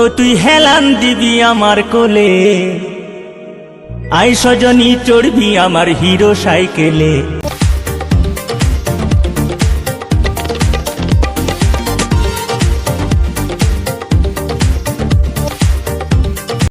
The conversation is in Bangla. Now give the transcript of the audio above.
ও তুই হেলান দিবি আমার কোলে। আই সজনী চড়বি আমার হিরো সাইকেলে।